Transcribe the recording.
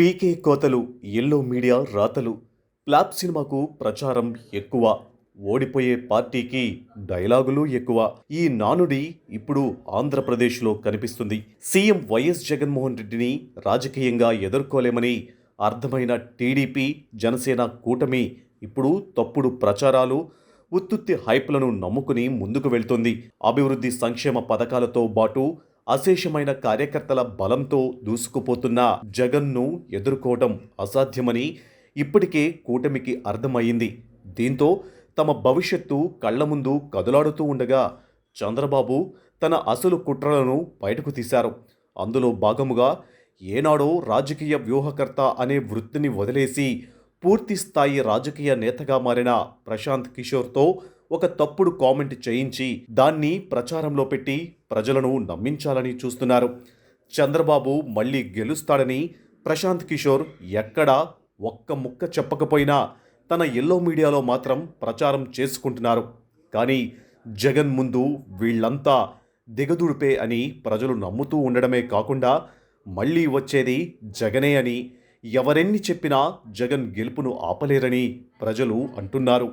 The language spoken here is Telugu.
పీకే కోతలు ఎల్లో మీడియా రాతలు ప్లాప్ సినిమాకు ప్రచారం ఎక్కువ ఓడిపోయే పార్టీకి డైలాగులు ఎక్కువ. ఈ నానుడి ఇప్పుడు ఆంధ్రప్రదేశ్లో కనిపిస్తుంది. సీఎం వైఎస్ జగన్మోహన్ రెడ్డిని రాజకీయంగా ఎదుర్కోలేమని అర్థమైన టీడీపీ జనసేన కూటమి ఇప్పుడు తప్పుడు ప్రచారాలు ఉత్తుత్తి హైప్లను నమ్ముకుని ముందుకు వెళ్తుంది. అభివృద్ధి సంక్షేమ పథకాలతో పాటు అశేషమైన కార్యకర్తల బలంతో దూసుకుపోతున్న జగన్ను ఎదుర్కోవటం అసాధ్యమని ఇప్పటికే కూటమికి అర్థమయ్యింది. దీంతో తమ భవిష్యత్తు కళ్ళ ముందు కదలాడుతూ ఉండగా చంద్రబాబు తన అసలు కుట్రలను బయటకు తీశారు. అందులో భాగముగా ఏనాడో రాజకీయ వ్యూహకర్త అనే వృత్తిని వదిలేసి పూర్తి స్థాయి రాజకీయ నేతగా మారిన ప్రశాంత్ కిషోర్తో ఒక తప్పుడు కామెంట్ చేయించి దాన్ని ప్రచారంలో పెట్టి ప్రజలను నమ్మించాలని చూస్తున్నారు. చంద్రబాబు మళ్ళీ గెలుస్తాడని ప్రశాంత్ కిషోర్ ఎక్కడా ఒక్క ముక్క చెప్పకపోయినా తన ఎల్లో మీడియాలో మాత్రం ప్రచారం చేసుకుంటున్నారు. కానీ జగన్ ముందు వీళ్ళంతా దిగదుడిపే అని ప్రజలు నమ్ముతూ ఉండడమే కాకుండా మళ్ళీ వచ్చేది జగనే అని ఎవరెన్ని చెప్పినా జగన్ గెలుపును ఆపలేరని ప్రజలు అంటున్నారు.